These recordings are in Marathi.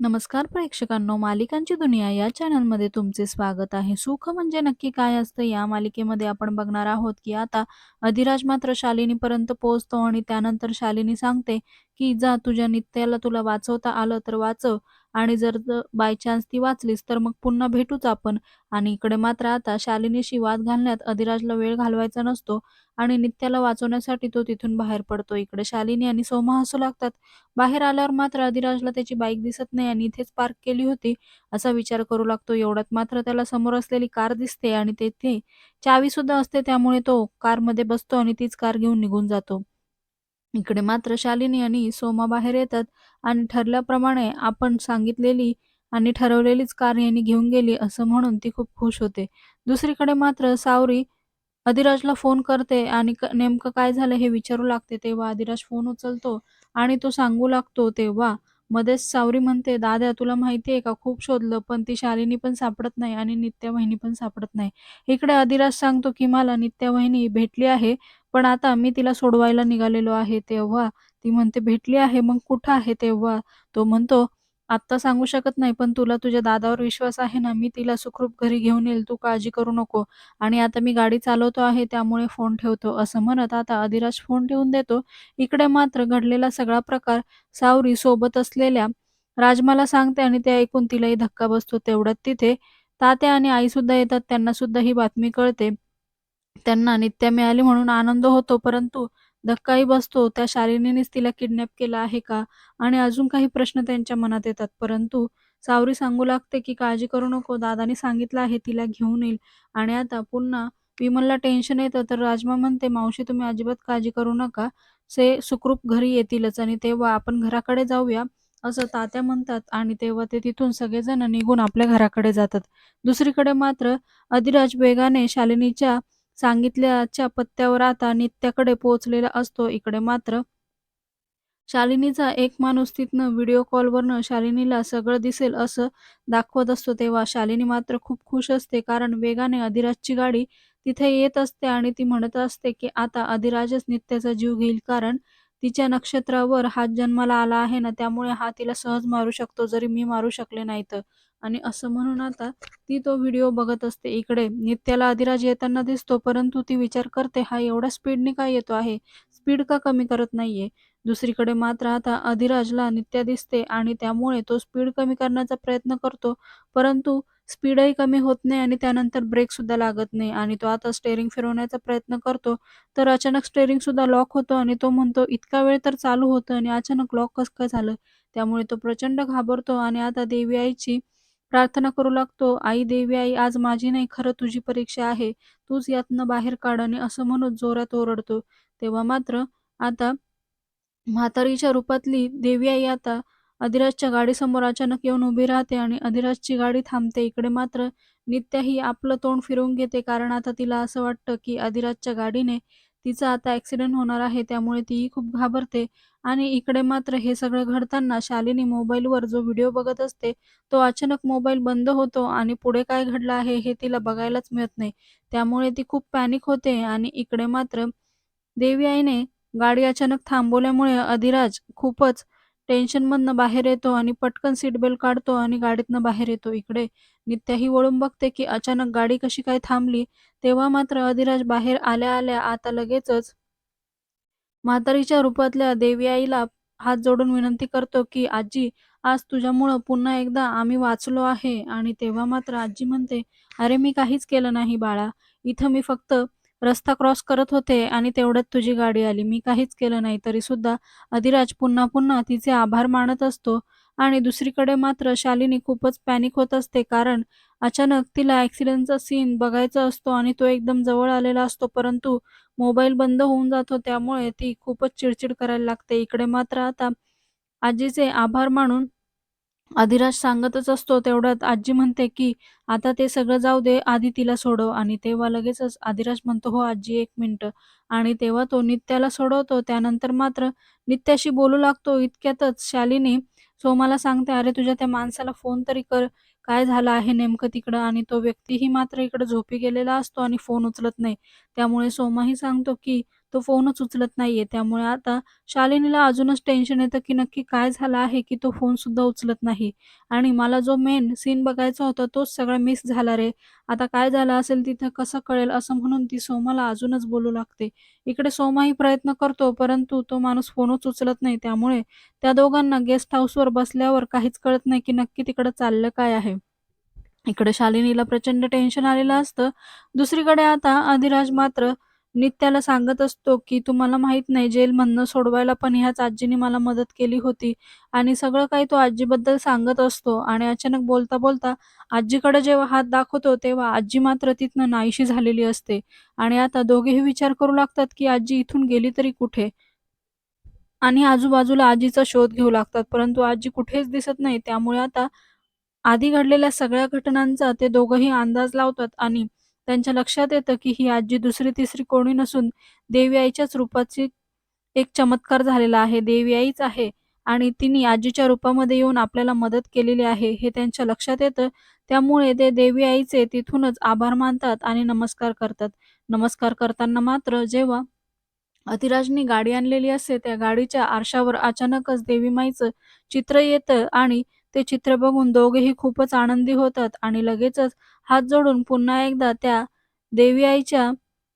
नमस्कार प्रेक्षकांनो, मालिकांची दुनिया या चॅनलमध्ये तुमचे स्वागत आहे. सुख म्हणजे नक्की काय असतं? या मालिकेमध्ये आपण बघणार आहोत, की आता अधिराज मात्र शालिनीपर्यंत पोहोचतो आणि त्यानंतर शालिनी सांगते, की "जा तुझ्या नित्याला तुला वाचवता आलं तर वाचव आणि जर बाय चान्स ती वाचलीस तर मग पुन्हा भेटूच आपण." आणि इकडे मात्र आता शालिनीशी वाद घालण्यात अधिराजला वेळ घालवायचा नसतो आणि नित्याला वाचवण्यासाठी तो तिथून बाहेर पडतो. इकडे शालिनी आणि सोमा हसू लागतात. बाहेर आल्यावर मात्र अधिराजला त्याची बाईक दिसत नाही आणि इथेच पार्क केली होती असा विचार करू लागतो. एवढ्यात मात्र त्याला समोर असलेली कार दिसते आणि तेथे चावी सुद्धा असते. त्यामुळे तो कारमध्ये बसतो आणि तीच कार घेऊन निघून जातो. इकडे मात्र शालिनी आणि सोमा बाहेर येतात आणि ठरल्याप्रमाणे आपण सांगितलेली आणि ठरवलेलीच कार यांनी घेऊन गेली असं म्हणून ती खूप खुश होते. दुसरीकडे मात्र सावरी अधिराजला फोन करते आणि नेमकं काय झालं हे विचारू लागते. तेव्हा अधिराज फोन उचलतो आणि तो सांगू लागतो तेव्हा मध्येच सावरी म्हणते, दादा तुला माहिती आहे का खूप शोधलं पण ती शालिनी पण सापडत नाही आणि नित्या वहिनी पण सापडत नाही." इकडे अधिराज सांगतो, की "मला नित्या वहिनी भेटली आहे, पण आता मी तिला सोडवायला निघालेलो आहे." तेव्हा ती म्हणते, "भेटली आहे मग कुठं आहे?" तेव्हा तो म्हणतो, "आत्ता सांगू शकत नाही, पण तुला तुझ्या दादावर विश्वास आहे ना? मी तिला सुखरूप घरी घेऊन येईल, तू काळजी करू नको आणि आता मी गाडी चालवतो आहे त्यामुळे फोन ठेवतो." असं म्हणत आता अधिराज फोन ठेवून देतो. इकडे मात्र घडलेला सगळा प्रकार सावरी सोबत असलेल्या राजमाला सांगते आणि ते ऐकून तिलाही धक्का बसतो. तेवढ्यात तिथे तात्या आणि आई सुद्धा येतात. त्यांना सुद्धा ही बातमी कळते. त्यांना नित्या मिळाली म्हणून आनंद होतो, परंतु धक्काही बसतो. त्या शालिनीनेच तिला किडनॅप केला आहे का? आणि अजून काही प्रश्न त्यांच्या मनात येतात. परंतु सावरी सांगू लागते, की "काळजी करू नको, दादाने सांगितलं आहे तिला घेऊन येईल." आणि आता पुन्हा विमलला टेन्शन येतं, तर राजमा म्हणते, "मावशी तुम्ही अजिबात काळजी करू नका. से सुखरूप घरी येतीलच आणि तेव्हा आपण घराकडे जाऊया." असं तात्या म्हणतात आणि तेव्हा ते तिथून सगळेजण निघून आपल्या घराकडे जातात. दुसरीकडे मात्र अधिराज वेगाने शालिनीच्या सांगितल्याच्या पत्त्यावर आता नित्याकडे पोहोचलेला असतो. इकडे मात्र शालिनीचा एक माणूस तिथनं व्हिडिओ कॉलवरनं शालिनीला सगळं दिसेल असं दाखवत असतो. तेव्हा शालिनी मात्र खूप खुश असते, कारण वेगाने अधिराजची गाडी तिथे येत असते आणि ती म्हणत असते, की आता अधिराजच नित्याचा जीव घेईल, कारण तिच्या नक्षत्रावर हा जन्माला आला आहे ना, त्यामुळे हा तिला सहज मारू शकतो, जरी मी मारू शकले नाही तर. आणि असं म्हणून आता ती तो व्हिडिओ बघत असते. इकडे नित्याला अधिराज येताना दिसतो, परंतु ती विचार करते, हा एवढ्या स्पीडने का येतो आहे? स्पीड का कमी करत नाहीये? दुसरीकडे मात्र आता अधिराजला नित्या दिसते आणि त्यामुळे तो स्पीड कमी करण्याचा प्रयत्न करतो, परंतु स्पीडही कमी होत नाही आणि त्यानंतर ब्रेक सुद्धा लागत नाही आणि तो आता स्टेअरिंग फिरवण्याचा प्रयत्न करतो, तर अचानक स्टेअरिंग सुद्धा लॉक होतो आणि तो म्हणतो, "इतका वेळ तर चालू होतं आणि अचानक लॉक कसं काय झालं?" त्यामुळे तो प्रचंड घाबरतो आणि आता देवी आईची प्रार्थना करू लागतो, "आई, देवी आई, आज माझी नाही, खरं तुझी परीक्षा आहे. तूच यातनं बाहेर काढणे असं म्हणून जोरात ओरडतो. तेव्हा मात्र आता म्हातारीच्या रूपातली देवी आई आता अधिराजच्या गाडीसमोर अचानक येऊन उभी राहते आणि अधिराजची गाडी थांबते. इकडे मात्र नित्याही आपलं तोंड फिरवून घेते, कारण आता तिला असं वाटतं, की अधिराजच्या गाडीने तिचा आता ॲक्सिडेंट होणार आहे. त्यामुळे तीही खूप घाबरते आणि इकडे मात्र हे सगळं घडताना शालिनी मोबाईलवर जो व्हिडिओ बघत असते, तो अचानक मोबाईल बंद होतो आणि पुढे काय घडलं आहे हे तिला बघायलाच मिळत नाही. त्यामुळे ती खूप पॅनिक होते आणि इकडे मात्र देवी आईने गाडी अचानक थांबवल्यामुळे अधिराज खूपच टेन्शनमधनं बाहेर येतो आणि पटकन सीट बेल्ट काढतो आणि गाडीतनं बाहेर येतो. इकडे नित्याही वळून बघते, की अचानक गाडी कशी काय थांबली. तेव्हा मात्र अधिराज बाहेर आल्या-आल्या आता लगेचच म्हातारीच्या रूपातल्या देवी आईला हात जोडून विनंती करतो, की "आजी, आज तुझ्यामुळं पुन्हा एकदा आम्ही वाचलो आहे." आणि तेव्हा मात्र आजी म्हणते, "अरे, मी काहीच केलं नाही बाळा. इथं मी फक्त रस्ता क्रॉस करत होते आणि तेवढ्यात तुझी गाडी आली. मी काहीच केलं नाही." तरी सुद्धा अधिराज पुन्हा-पुन्हा तिचे आभार मानत असतो आणि दुसरीकडे मात्र शालिनी खूपच पॅनिक होत असते, कारण अचानक तिला ॲक्सिडेंटचा सीन बघायचा असतो आणि तो एकदम जवळ आलेला असतो, परंतु मोबाईल बंद होऊन जातो. त्यामुळे ती खूपच चिडचिड करायला लागते. इकडे मात्र आता आजीचे आभार मानून अधिराज सांगतच असतो. तेवढ्यात आजी म्हणते, की "आता ते सगळं जाऊ दे, आधी तिला सोडव." आणि तेव्हा लगेचच अधिराज म्हणतो, "हो आजी, एक मिनटं आणि तेव्हा तो नित्याला सोडवतो. त्यानंतर मात्र नित्याशी बोलू लागतो. इतक्यातच शालिनी सोमाला सांगते, "अरे, तुझ्या त्या माणसाला फोन तरी कर. काय झालं आहे नेमकं तिकडं?" आणि तो व्यक्तीही मात्र इकडे झोपी गेलेला असतो आणि फोन उचलत नाही. त्यामुळे सोमाही सांगतो, की तो फोनच उचलत नाहीये. त्यामुळे आता शालिनीला अजूनच टेन्शन येतं, की नक्की काय झालं आहे, की तो फोन सुद्धा उचलत नाही आणि मला जो मेन सीन बघायचा होता तोच सगळा मिस झाला रे. आता काय झालं असेल तिथं कसं कळेल असं म्हणून ती सोमाला अजूनच बोलू लागते. इकडे सोमाही प्रयत्न करतो, परंतु तो माणूस फोनच उचलत नाही. त्यामुळे त्या दोघांना गेस्ट हाऊसवर बसल्यावर काहीच कळत नाही, की नक्की तिकडे चाललं काय आहे. इकडे शालिनीला प्रचंड टेन्शन आलेलं असतं. दुसरीकडे आता अधिराज मात्र नित्याला सांगत असतो, की "तुम्हाला माहीत नाही जेलमधनं सोडवायला पण ह्याच आजीने मला मदत केली होती" आणि सगळं काही तो आजीबद्दल सांगत असतो आणि अचानक बोलता-बोलता आजीकडे जेव्हा हात दाखवतो, तेव्हा आजी मात्र तिथनं नाहीशी झालेली असते आणि आता दोघेही विचार करू लागतात, की आजी इथून गेली तरी कुठे? आणि आजूबाजूला आजीचा शोध घेऊ लागतात, परंतु आजी कुठेच दिसत नाही. त्यामुळे आता आधी घडलेल्या सगळ्या घटनांचा ते दोघंही अंदाज लावतात आणि त्यांच्या लक्षात येतं, की ही आजी दुसरी-तिसरी कोणी नसून देवी आईच्याच रूपाची एक चमत्कार झालेला आहे. देवी आईच आहे आणि तिने आजीच्या रूपामध्ये येऊन आपल्याला मदत केलेली आहे, हे त्यांच्या लक्षात येतं. त्यामुळे ते देवी आईचे तिथूनच आभार मानतात आणि नमस्कार करतात. नमस्कार करताना मात्र जेव्हा अतिराजनी गाडी आणलेली असते, त्या गाडीच्या आरशावर अचानकच देवी माईचं चित्र येतं आणि ते चित्र बघून दोघेही खूपच आनंदी होतात आणि लगेचच हात जोडून पुन्हा एकदा त्या देवी आईच्या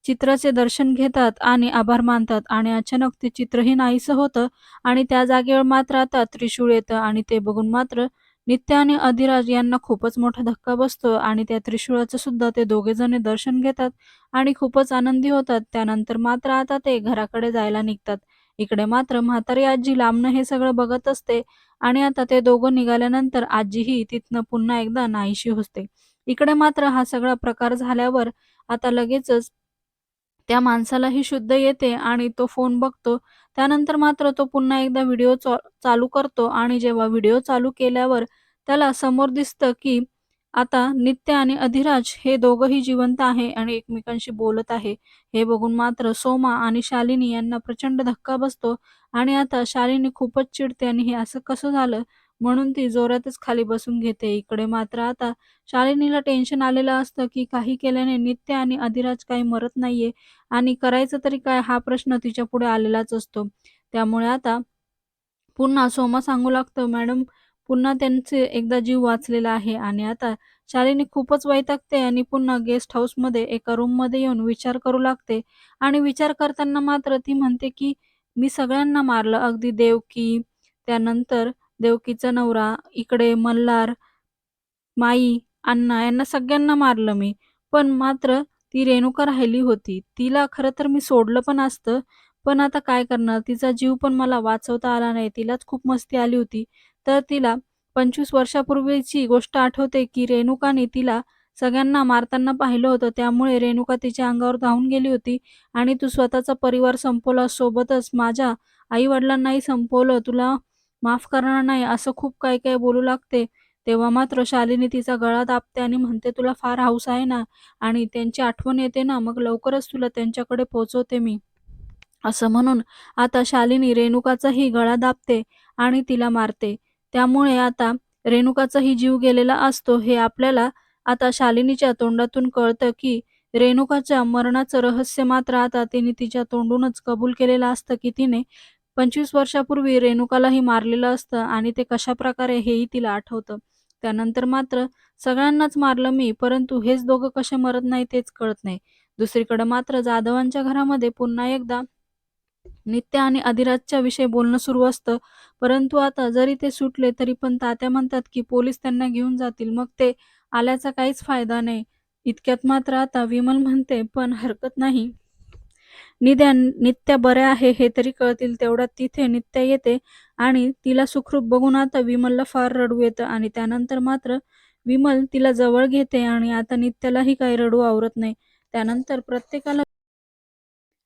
चित्राचे दर्शन घेतात आणि आभार मानतात आणि अचानक ते चित्रही नाहीसं होतं आणि त्या जागेवर मात्र आता त्रिशूळ येतं आणि ते बघून मात्र नित्या आणि अधिराज यांना खूपच मोठा धक्का बसतो आणि त्या त्रिशूळाचं सुद्धा ते दोघेजण दर्शन घेतात आणि खूपच आनंदी होतात. त्यानंतर मात्र आता ते घराकडे जायला निघतात. इकडे मात्र म्हातारी आजी लांबनं हे सगळं बघत असते आणि आता ते दोघं निघाल्यानंतर आजीही तिथनं पुन्हा एकदा नाहीशी होते. इकडे मात्र हा सगळा प्रकार झाल्यावर आता लगेचच त्या माणसालाही शुद्ध येते आणि तो फोन बघतो. त्यानंतर मात्र तो पुन्हा एकदा व्हिडिओ चालू करतो आणि जेव्हा व्हिडिओ चालू केल्यावर त्याला समोर दिसतं, की आता नित्य आणि अधिराज हे दोघंही जिवंत आहे आणि एकमेकांशी बोलत आहे. हे बघून मात्र सोमा आणि शालिनी यांना प्रचंड धक्का बसतो आणि आता शालिनी खूपच चिडते आणि हे असं कसं झालं? म्हणून ती जोरातच खाली बसून घेते. इकडे मात्र आता शालिनीला टेन्शन आलेलं असतं, की काही केल्याने नित्य आणि अधिराज काही मरत नाहीये आणि करायचं तरी काय हा प्रश्न तिच्या पुढे आलेलाच असतो. त्यामुळे आता पुन्हा सोमा सांगू लागतो, "मॅडम पुन्हा त्यांचे एकदा जीव वाचलेला आहे" आणि आता शालिनी खूपच वैतागते आणि पुन्हा गेस्ट हाऊसमध्ये एका रूममध्ये येऊन विचार करू लागते आणि विचार करताना मात्र ती म्हणते, की "मी सगळ्यांना मारलं. अगदी देवकी, त्यानंतर देवकीचा नवरा, इकडे मल्हार, माई, अण्णा यांना सगळ्यांना मारलं मी. पण मात्र ती रेणुका राहिली होती. तिला खरं तर मी सोडलं पण असतं, पण आता काय करणार? तिचा जीव पण मला वाचवता आला नाही. तिलाच खूप मस्ती आली होती. तर तिला 25 वर्षापूर्वीची गोष्ट आठवते, की रेणुकाने तिला सगळ्यांना मारताना पाहिलं होतं. त्यामुळे रेणुका तिच्या अंगावर धावून गेली होती आणि तू स्वतःचा परिवार संपवला, सोबतच माझ्या आई-वडिलांनाही संपवलं. तुला माफ करणार नाही, असं खूप काही-काही बोलू लागते. तेव्हा मात्र शालिनी तिचा गळा दाबते आणि म्हणते, "तुला फार हौस आहे ना आणि त्यांची आठवण येते ना, मग लवकरच तुला त्यांच्याकडे पोहोचवते मी." असं म्हणून आता शालिनी रेणुकाचाही गळा दाबते आणि तिला मारते. त्यामुळे आता रेणुकाचाही जीव गेलेला असतो हे आपल्याला आता शालिनीच्या तोंडातून कळतं, की रेणुकाच्या मरणाचं रहस्य मात्र आता तिने तिच्या तोंडूनच कबूल केलेलं असतं, की तिने 25 वर्षापूर्वी रेणुकालाही मारलेलं असतं आणि ते कशा प्रकारे हेही तिला आठवतं. त्यानंतर मात्र सगळ्यांनाच मारलं मी, परंतु हेच दोघं कसे मरत नाही तेच कळत नाही. दुसरीकडे मात्र जाधवांच्या घरामध्ये पुन्हा एकदा नित्या आणि अधिराजच्या विषयी बोलणं सुरू असतं. परंतु आता जरी ते सुटले तरी पण तात्या म्हणतात, की पोलीस त्यांना घेऊन जातील. मग ते आल्याचा काहीच फायदा नाही. इतक्यात मात्र आता विमल म्हणते, "पण हरकत नाही. निद्या नित्या बऱ्या आहे हे तरी कळतील." तेवढ्यात तिथे नित्या येते आणि तिला सुखरूप बघून आता विमलला फार रडू येतं आणि त्यानंतर मात्र विमल तिला जवळ घेते आणि आता नित्यालाही काही रडू आवरत नाही. त्यानंतर प्रत्येकाला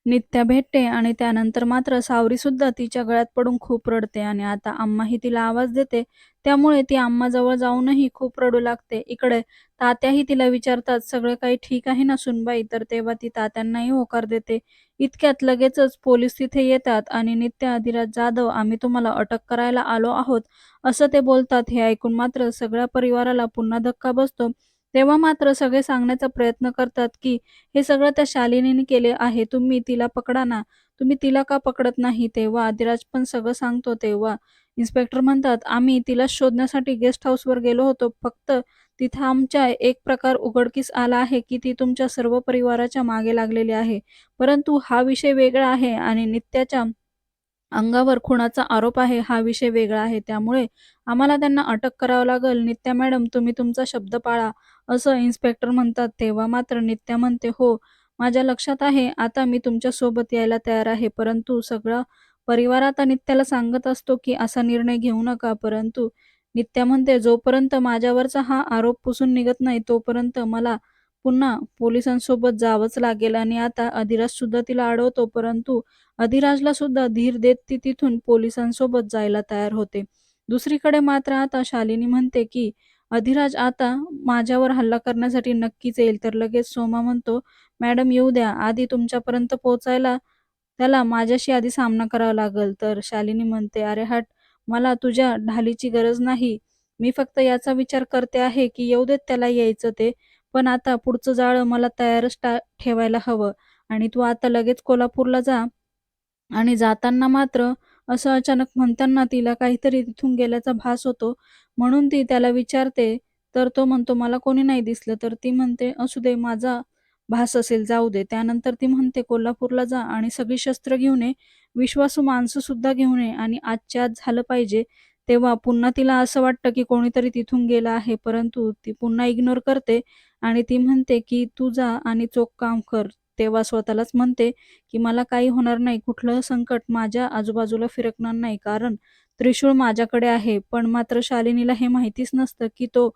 नित्या भेटते आणि त्यानंतर मात्र सावरीसुद्धा तिच्या गळ्यात पडून खूप रडते आणि आता अम्माही तिला आवाज देते. त्यामुळे ती अम्माजवळ जाऊनही खूप रडू लागते. इकडे तात्याही तिला विचारतात, "सगळं काही ठीक आहे ना सुनबाई?" तर तेव्हा ती तात्यांनाही होकार देते. इतक्यात लगेचच पोलीस तिथे येतात आणि नित्या, "अधिराज जाधव, आम्ही तुम्हाला अटक करायला आलो आहोत," असं ते बोलतात. हे ऐकून मात्र सगळ्या परिवाराला पुन्हा धक्का बसतो. तेव्हा मात्र सगळे सांगण्याचा प्रयत्न करतात, की "हे सगळं त्या शालिनीने केले आहे. तुम्ही तिला पकडा ना." तुम्ही तिला का पकडत नाही तेव्हा आदिराज पण सगळं सांगतो तेव्हा इन्स्पेक्टर म्हणतात आम्ही तिला शोधण्यासाठी गेस्ट हाऊसवर गेलो होतो फक्त तिथं आमच्या एक प्रकार उघडकीस आला आहे की ती तुमच्या सर्व परिवाराच्या मागे लागलेली आहे परंतु हा विषय वेगळा आहे आणि नित्याच्या अंगावर खुनाचा आरोप आहे हा विषय वेगळा आहे. त्यामुळे आम्हाला त्यांना अटक करावं लागेल. नित्या मॅडम तुम्ही तुमचा शब्द पाळा असं इन्स्पेक्टर म्हणतात. तेव्हा मात्र नित्या म्हणते हो माझ्या लक्षात आहे. आता मी तुमच्यासोबत यायला तयार आहे. परंतु सगळा परिवार आता नित्याला सांगत असतो की असा निर्णय घेऊ नका. परंतु नित्या म्हणते जोपर्यंत माझ्यावरचा हा आरोप पुसून निघत नाही तोपर्यंत मला पुन्हा पोलिसांसोबत जावंच लागेल आणि आता अधिराज सुद्धा तिला अडवतो परंतु अधिराजला सुद्धा धीर देत ती तिथून पोलिसांसोबत जायला तयार होते. दुसरीकडे मात्र आता शालिनी म्हणते की अधिराज आता माझ्यावर हल्ला करण्यासाठी नक्कीच येईल. तर लगेच सोमा म्हणतो मॅडम येऊ द्या. आधी तुमच्यापर्यंत पोहोचायला त्याला माझ्याशी आधी सामना करावा लागेल. तर शालिनी म्हणते अरे हट मला तुझ्या ढालीची गरज नाही. मी फक्त याचा विचार करते आहे की येऊ देत त्याला यायचं ते. पण आता पुढचं जाळं मला तयारच टा ठेवायला हवं. आणि तू आता लगेच कोल्हापूरला जा. आणि जाताना मात्र असं अचानक म्हणताना तिला काहीतरी तिथून गेल्याचा भास होतो. म्हणून ती त्याला विचारते तर तो म्हणतो मला कोणी नाही दिसलं. तर ती म्हणते असू दे माझा भास असेल जाऊ दे. त्यानंतर ती म्हणते कोल्हापूरला जा आणि सगळी शस्त्र घेऊन ये. विश्वासू माणसं सुद्धा घेऊन ये आणि आजच्या आज झालं पाहिजे. तेव्हा पुन्हा तिला असं वाटतं की कोणीतरी तिथून गेला आहे परंतु ती पुन्हा इग्नोर करते आणि ती म्हणते की तू जा आणि चोख काम कर. तेव्हा स्वतःलाच म्हणते की मला काही होणार नाही कुठलं संकट माझ्या आजूबाजूला फिरकणार नाही कारण त्रिशूळ माझ्याकडे आहे. पण मात्र शालिनीला हे माहितीच नसतं की तो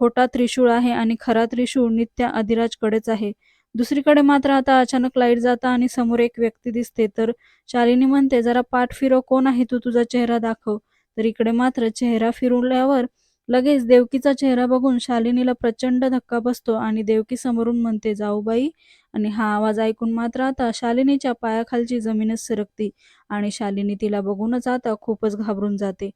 खोटा त्रिशूळ आहे आणि खरा त्रिशूळ नित्या अधिराजकडेच आहे. दुसरीकडे मात्र आता अचानक लाइट जाता आणि समोर एक व्यक्ती दिसते तर शालिनी म्हणते जरा पाठ फिरव कोण आहे तू तुझा चेहरा दाखव. तर इकडे मात्र चेहरा फिरवल्यावर लगेच देवकीचा चेहरा बघून शालिनीला प्रचंड धक्का बसतो आणि देवकी समोरून म्हणते जाऊबाई आणि हा आवाज ऐकून मात्र आता शालिनीच्या पायाखालची जमीनच सरकती आणि शालिनी तिला बघूनच आता खूपच घाबरून जाते.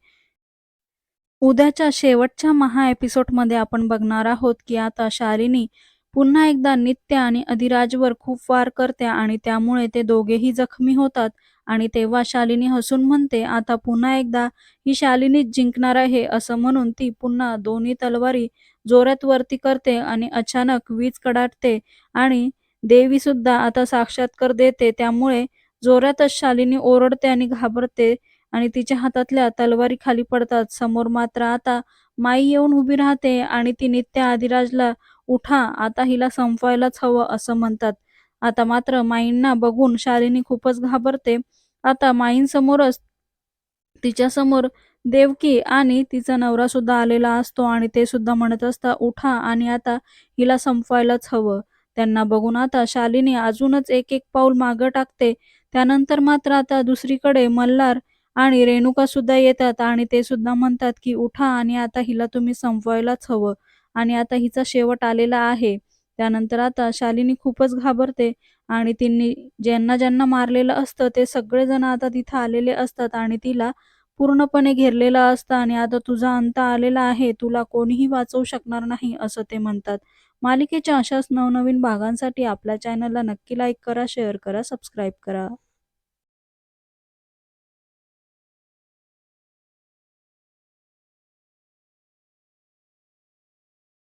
उद्याच्या शेवटच्या महा एपिसोडमध्ये आपण बघणार आहोत की आता शालिनी पुन्हा एकदा नित्य आणि अधिराजवर खूप वार करते आणि त्यामुळे ते दोघेही जखमी होतात आणि तेव्हा शालिनी हसून म्हणते आता पुन्हा एकदा ही शालिनीच जिंकणार आहे असं म्हणून ती पुन्हा दोन्ही तलवारी जोरात वरती करते आणि अचानक वीज कडाटते आणि देवी सुद्धा आता साक्षात्कार देते. त्यामुळे जोरातच शालिनी ओरडते आणि घाबरते आणि तिच्या हातातल्या तलवारी खाली पडतात. समोर मात्र आता माई येऊन उभी राहते आणि ती नित्य आदिराजला उठा आता हिला संपवायलाच हवं असं म्हणतात. आता मात्र माईंना बघून शालिनी खूपच घाबरते आता माईंसमोरच तिच्यासमोर देवकी आणि तिचा नवरा सुद्धा आलेला असतो आणि ते सुद्धा म्हणत असता उठा आणि आता हिला संपवायलाच हवं त्यांना बघून आता शालिनी अजूनच एक एक पाऊल मागं टाकते. त्यानंतर मात्र आता दुसरीकडे मल्हार आणि रेणुका सुद्धा येतात आणि ते सुद्धा म्हणतात की उठा आणि आता हिला तुम्ही संपवायलाच हवं आणि आता हिचा शेवट आलेला आहे त्यानंतर आता शालिनी खूपच घाबरते आणि तिने ज्यांना ज्यांना मारलेलं असतं ते सगळेजण आता तिथं आलेले असतात आणि तिला पूर्णपणे घेरलेलं असतं आणि आता तुझा अंत आलेला आहे तुला कोणीही वाचवू शकणार नाही असं ते म्हणतात. मालिकेच्या अशाच नवनवीन भागांसाठी आपल्या चॅनलला नक्की लाईक करा शेअर करा सबस्क्राईब करा.